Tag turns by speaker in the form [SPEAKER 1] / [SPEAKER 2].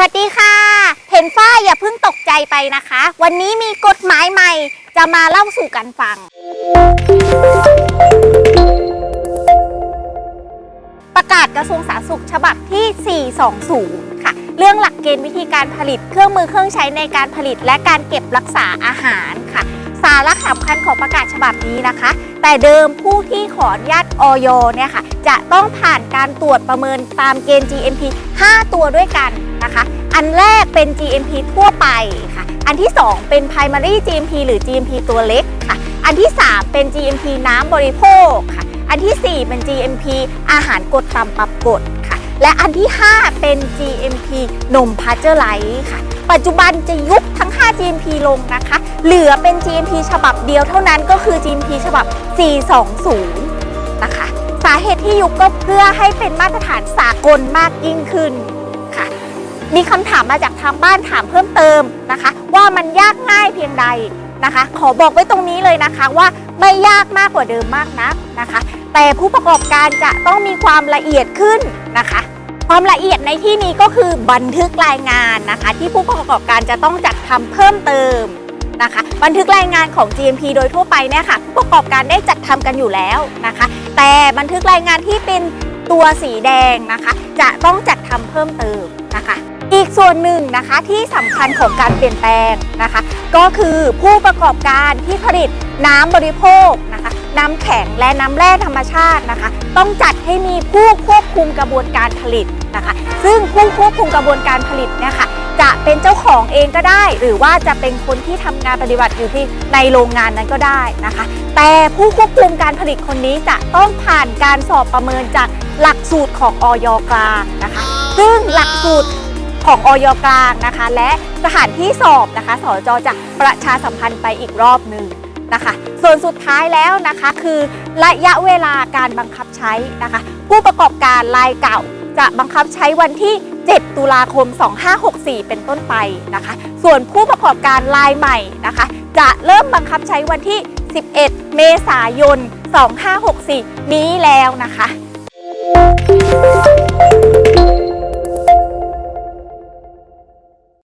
[SPEAKER 1] สวัสดีค่ะ เห็นฝ้าอย่าเพิ่งตกใจไปนะคะ วันนี้มีกฎหมายใหม่ จะมาเล่าสู่กันฟัง ประกาศกระทรวงสาธารณสุขฉบับที่ 420 ค่ะ เรื่องหลักเกณฑ์วิธีการผลิตเครื่องมือเครื่องใช้ในการผลิต และการเก็บรักษาอาหารค่ะ สาระสำคัญของประกาศฉบับนี้นะคะ แต่เดิมผู้ที่ขออนุญาตออยเนี่ยค่ะ จะต้องผ่านการตรวจประเมินตามเกณฑ์ GMP 5 ตัวด้วยกัน นะคะ อันแรกเป็น GMP ทั่วไปค่ะ อันที่ 2 เป็น primary GMP หรือ GMP ตัวเล็กค่ะ อันที่ 3 เป็น GMP น้ำบริโภคค่ะ อันทีสี่ 4 เป็น GMP อาหารกดต่ำปรับกดค่ะ และอันที่ 5 เป็น GMP นมพาเจอร์ไลท์ค่ะ ปัจจุบันจะยุบทั้ง 5 GMP ลงนะคะ เหลือเป็น GMP ฉบับเดียวเท่านั้นก็คือ GMP ฉบับ 420 นะคะ สาเหตุที่ยุบก็เพื่อให้เป็นมาตรฐานสากลมากยิ่งขึ้นค่ะ มีคำถามมาจากทางบ้านถามเพิ่มเติมนะคะ ว่ามันยากง่ายเพียงใดนะคะ ขอบอกไว้ตรงนี้เลยนะคะว่าไม่ยากมากกว่าเดิมมากนักนะคะ แต่ผู้ประกอบการจะต้องมีความละเอียดขึ้นนะคะ ความละเอียดในที่นี้ก็คือบันทึกรายงานนะคะ ที่ผู้ประกอบการจะต้องจัดทำเพิ่มเติมนะคะบันทึกรายงานของ GMP โดยทั่วไปเนี่ยค่ะผู้ประกอบการได้จัดทำกันอยู่แล้วนะคะ แต่บันทึกรายงานที่เป็น ตัวสีแดงนะคะ จะต้องจัดทำเพิ่มเติมนะคะ อีกส่วนหนึ่งนะคะที่สำคัญของการเปลี่ยนแปลงนะคะ ก็คือผู้ประกอบการที่ผลิตน้ำบริโภคนะคะน้ำแข็งและน้ำแร่ธรรมชาตินะคะ ต้องจัดให้มีผู้ควบคุมกระบวนการผลิตนะคะ ซึ่งผู้ควบคุมกระบวนการผลิตเนี่ยค่ะ จะเป็นเจ้าของเองก็ได้ หรือว่าจะเป็นคนที่ทำงานปฏิบัติอยู่ที่ในโรงงานนั้นก็ได้นะคะ แต่ผู้ควบคุมการผลิตคนนี้จะต้องผ่านการสอบประเมินจากหลักสูตรของออยกลางนะคะ ซึ่งหลักสูตรของออยกลางนะคะ และสถานที่สอบนะคะสจจะประชาสัมพันธ์ไปอีกรอบหนึ่งนะคะส่วนสุดท้ายแล้วนะคะคือระยะเวลาการบังคับใช้นะคะ ผู้ประกอบการรายเก่าจะบังคับใช้วันที่ ตุลาคม 2564 เป็นต้นไปนะคะ ส่วนผู้ประกอบการรายใหม่นะคะ จะเริ่มบังคับใช้วันที่ 11 เมษายน 2564 นี้แล้วนะคะ